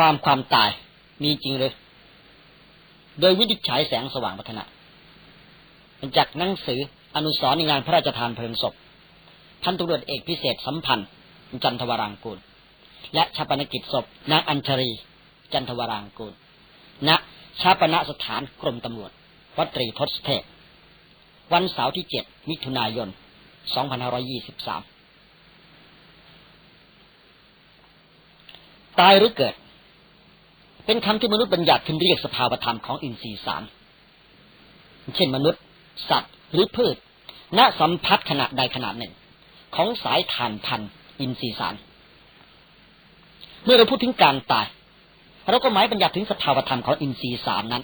ความความตายมีจริงเลย โดยวินิจฉัยแสงสว่างพัฒนาจากหนังสืออนุสรณ์ในงานพระราชทานเพลิงศพพันตุรวจเอกพิเศษสัมพันธ์ จันทวรางกูล และชาปนกิจศพนางอัญชรี จันทวรางกูลณชาปนสถานกรมตำรวจวัตรีทศเทพ วันเสาร์ที่เจ็ดมิถุนายน 2523 ตายหรือเกิด เป็นคำที่มนุษย์บัญญัติขึ้นเรียกสภาวธรรมของอินทรีย์สามเช่นมนุษย์ สัตว์หรือพืชณสัมผัสขณะใดขณะหนึ่ง ของสายฐานพันอินทรีย์สารเมื่อเราพูดถึงการตาย เราก็หมายบัญญัติถึงสภาวธรรมของอินทรีย์สามนั้น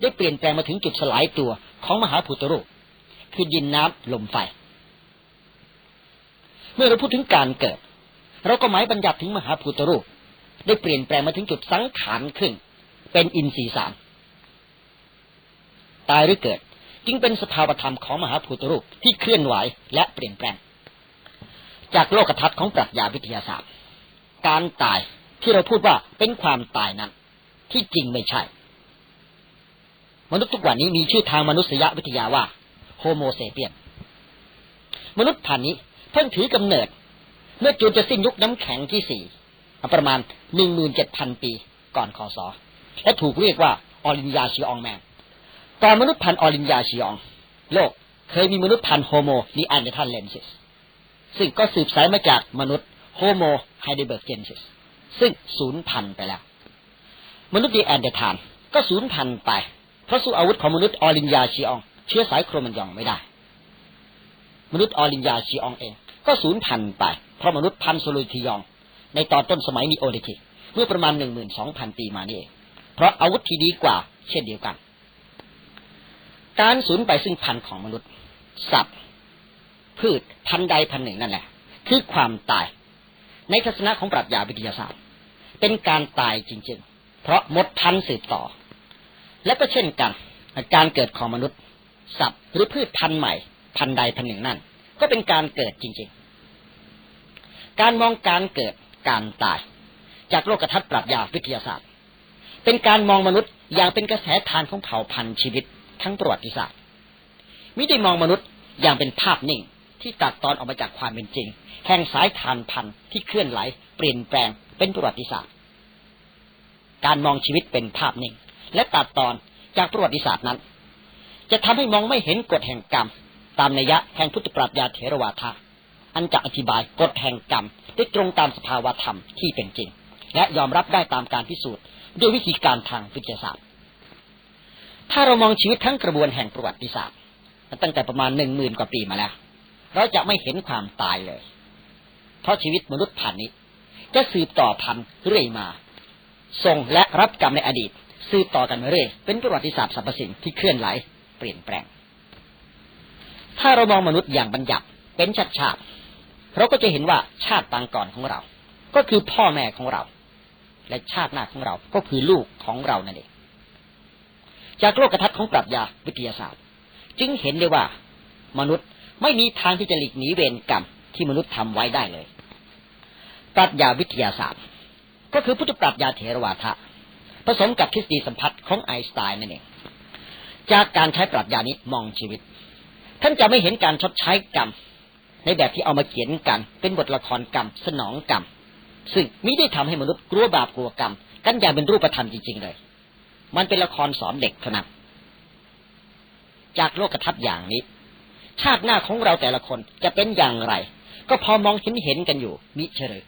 ได้เปลี่ยนแปลงมาถึงจุดสลายตัวของมหาภูตรูปคือดินน้ำลมไฟ เมื่อเราพูดถึงการเกิด เราก็หมายบัญญัติถึงมหาภูตรูป ได้เปลี่ยนแปลงมาถึงจุดสังขารขึ้น เป็นอินทรีย์สามตายหรือเกิด จึงเป็นสภาวธรรมของมหาภูตรูปที่เคลื่อนไหวและเปลี่ยนแปลง จากโลกทัศน์ของปรัชญาวิทยาศาสตร์ การตายที่เราพูดว่าเป็นความตายนั้น ที่จริงไม่ใช่ มนุษย์ทุกวันนี้มีชื่อทางมนุษยวิทยาว่า โฮโมเซเปียน มนุษย์พันนี้เพิ่งถือกำเนิด เมื่อจูนจะสิ้นยุคน้ำแข็งที่สี่ ประมาณหนึ่งหมื่นเจ็ดพันปีก่อนคอสอและถูกเรียกว่าออรินยาชิอองแมนก่อนมนุษย์พันธุ์ออรินยาชิออง โลกเคยมีมนุษย์พันธุ์โฮโมนีแอนเดทัลเลนซิสซึ่งก็สืบสายมาจากมนุษย์โฮโมไฮเดเบิร์กเจนซิสซึ่งสูญพันธุ์ไปแล้ว มนุษย์นีแอนเดทัลก็สูญพันธุ์ไป เพราะสู้อาวุธของมนุษย์ออรินยาชิออง เชื้อสายโครมันยองไม่ได้ มนุษย์ออรินยาชิอองเอง ก็สูญพันธุ์ไป เพราะมนุษย์พันธุ์โซโลทิยอง ในตอนต้นสมัยนีโอลิธิกเมื่อประมาณหนึ่งหมื่นสองพันปีมานี่เองเพราะอาวุธที่ดีกว่า เช่นเดียวกัน การสูญไปซึ่งพันธุ์ของมนุษย์ สัตว์ พืชพันธุ์ใดพันธุ์หนึ่งนั่นแหละ คือความตาย ในทัศนะของปรัชญาวิทยาศาสตร์ เป็นการตายจริง ๆ เพราะหมดพันธุ์สืบต่อ และก็เช่นกัน การเกิดของมนุษย์ สัตว์หรือพืชพันธุ์ใหม่ พันธุ์ใดพันธุ์หนึ่งนั่น ก็เป็นการเกิดจริง ๆ การมองการเกิด การตาย จากโลกทัศน์ปรัชญาวิทยาศาสตร์ เป็นการมองมนุษย์อย่างเป็นกระแสทานของเผ่าพันธุ์ชีวิตทั้งประวัติศาสตร์มิได้มองมนุษย์อย่างเป็นภาพนิ่งที่ตัดตอนออกมาจากความเป็นจริง แห่งสายทานพันธุ์ที่เคลื่อนไหล เปลี่ยนแปลงเป็นประวัติศาสตร์ การมองชีวิตเป็นภาพนิ่ง และตัดตอนจากประวัติศาสตร์นั้น จะทำให้มองไม่เห็นกฎแห่งกรรม ตามนัยยะแห่งพุทธปรัชญาเถรวาทาอันจะอธิบายกฎแห่งกรรม ได้ตรงตามสภาวธรรมที่เป็นจริง และยอมรับได้ตามการพิสูจน์ด้วยวิธีการทางวิทยาศาสตร์ ถ้าเรามองชีวิตทั้งกระบวนแห่งประวัติศาสตร์ตั้งแต่ประมาณหนึ่งหมื่นกว่าปีมาแล้ว เราจะไม่เห็นความตายเลย เพราะชีวิตมนุษย์พันนี้ จะสืบต่อพันเรื่อยมาส่งและรับกรรมในอดีต สืบต่อกันมาเรื่อยเป็นประวัติศาสตร์สรรพสิ่งที่เคลื่อนไหวเปลี่ยนแปลง ถ้าเรามองมนุษย์อย่างบัญญัติเป็นชาติชาติ เราก็จะเห็นว่าชาติปางก่อนของเรา ก็คือพ่อแม่ของเรา และชาติหน้าของเราก็คือลูกของเรานั่นเองจากโลกทัศน์ของปรัชญาวิทยาศาสตร์ จึงเห็นได้ว่ามนุษย์ไม่มีทางที่จะหลีกหนีเวรกรรมที่มนุษย์ทำไว้ได้เลย ปรัชญาวิทยาศาสตร์ ก็คือพุทธปรัชญาเถรวาทะผสมกับทฤษฎีสัมพัทธ์ของไอน์สไตน์นั่นเองจากการใช้ปรัชญานี้มองชีวิต ท่านจะไม่เห็นการชดใช้กรรม ในแบบที่เอามาเขียนกัน เป็นบทละครกรรม สนองกรรม ซึ่งมิได้ทำให้มนุษย์กลัวบาปกลัวกรรม กันอย่างเป็นรูปธรรมจริงๆเลย มันเป็นละครสอนเด็กเท่านั้นจากโลกทัศน์อย่างนี้ ชาติหน้าของเราแต่ละคนจะเป็นอย่างไร ก็พอมองเห็นเห็นกันอยู่มิเชลย